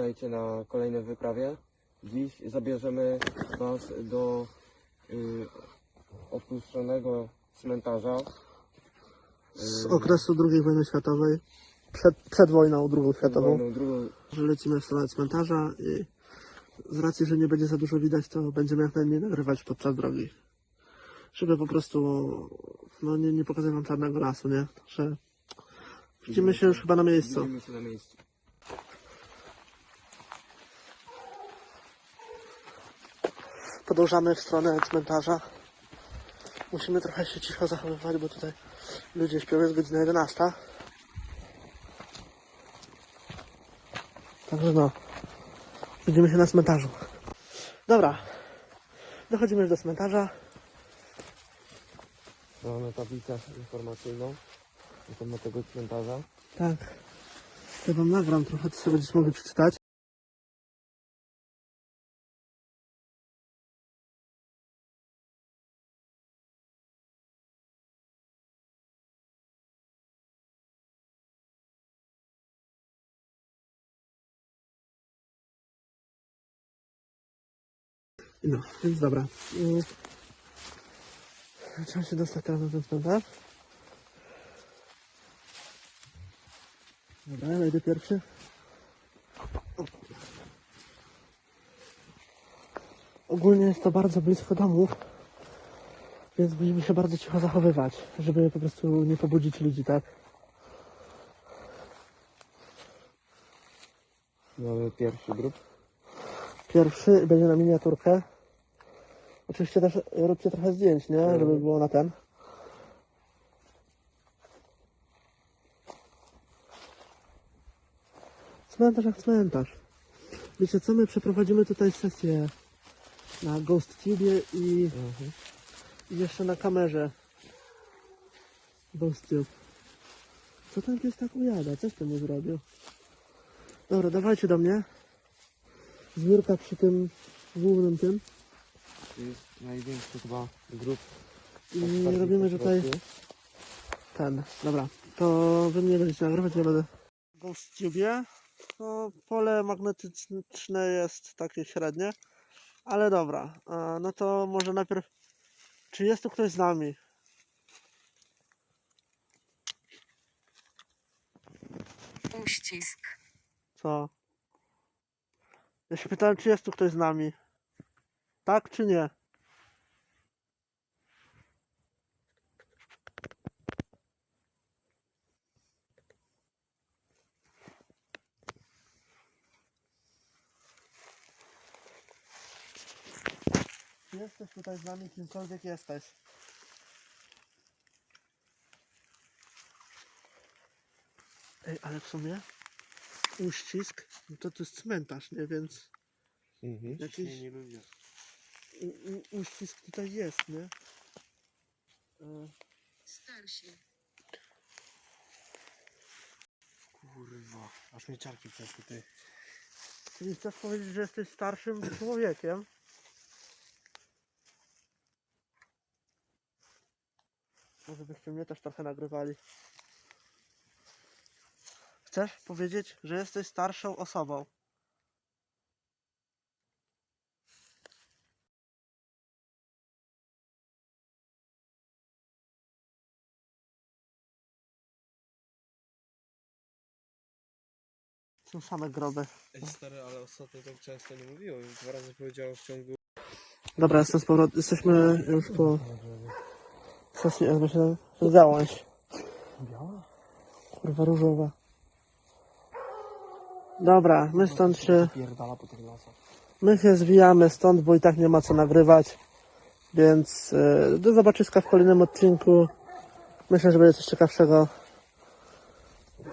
witajcie na kolejnej wyprawie. Dziś zabierzemy Was do y, opuszczonego cmentarza. z okresu II wojny światowej, przed, przed wojną II światową, Wojną drugą. że lecimy w stronę cmentarza i z racji, że nie będzie za dużo widać, to będziemy jak najmniej nagrywać podczas drogi. Żeby po prostu no, nie, nie pokazać wam czarnego lasu, nie? Że widzimy się już chyba na miejscu. Widzimy się na miejscu. Podążamy w stronę cmentarza. Musimy trochę się cicho zachowywać, bo tutaj ludzie śpią, jest godzina 11. Także no, widzimy się na cmentarzu. Dobra, dochodzimy już do cmentarza. Mamy tablicę informacyjną na temat tego cmentarza. Tak, to wam nagram trochę, to sobie będziecie mogli przeczytać. No, więc dobra. Mm. Trzeba się dostać teraz na ten cmentarz. Dobra, ja wejdę pierwszy. Ogólnie jest to bardzo blisko domu, więc musimy się bardzo cicho zachowywać, żeby po prostu nie pobudzić ludzi, tak? Mamy pierwszy grób. Pierwszy będzie na miniaturkę. Oczywiście też róbcie trochę zdjęć, nie? Żeby było na ten. Cmentarz jak cmentarz. Wiecie co, my przeprowadzimy tutaj sesję na Ghost Tube i, i jeszcze na kamerze Ghost Tube. Co ten pies tak ujada? Coś temu zrobił? Dobra, dawajcie do mnie. Zbiórka przy tym głównym tym. To jest największy chyba grób. I robimy tutaj ten. Dobra, to wy mnie będziecie nagrywać, ja będę. W GhostTubie to pole magnetyczne jest takie średnie, ale dobra. No to może najpierw. Czy jest tu ktoś z nami? Uścisk. Co? Ja się pytałem, czy jest tu ktoś z nami. Tak czy nie? Jesteś tutaj z nami, kimkolwiek jesteś? Ej, ale w sumie uścisk, no to to jest cmentarz, nie? Więc Mhm. jakiś ludzie. u, u, uścisk tutaj jest, nie? E, Starsi. Kurwa, aż mnie ciarki przeszły ty. Czyli chcesz powiedzieć, że jesteś starszym człowiekiem? Może byście mnie też trochę nagrywali. Chcesz powiedzieć, że jesteś starszą osobą? Są same groby. Ej stary, ale ostatnio tak często nie mówiłem. Dwa razy powiedziałem w ciągu... Dobra, jestem z powrotem. Jesteśmy już po sesji, jakby się gałąź. Biała? Kurwa różowa. Dobra, my stąd się, Pierdala po tych lasach. my się zwijamy stąd, bo i tak nie ma co nagrywać. Więc e, do zobaczyska w kolejnym odcinku. Myślę, że będzie coś ciekawszego.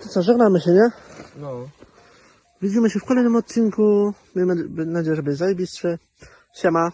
To co, żegnamy się, nie? No. Widzimy się w kolejnym odcinku. Miejmy nadzieję, że będzie zajebistszy. Siema.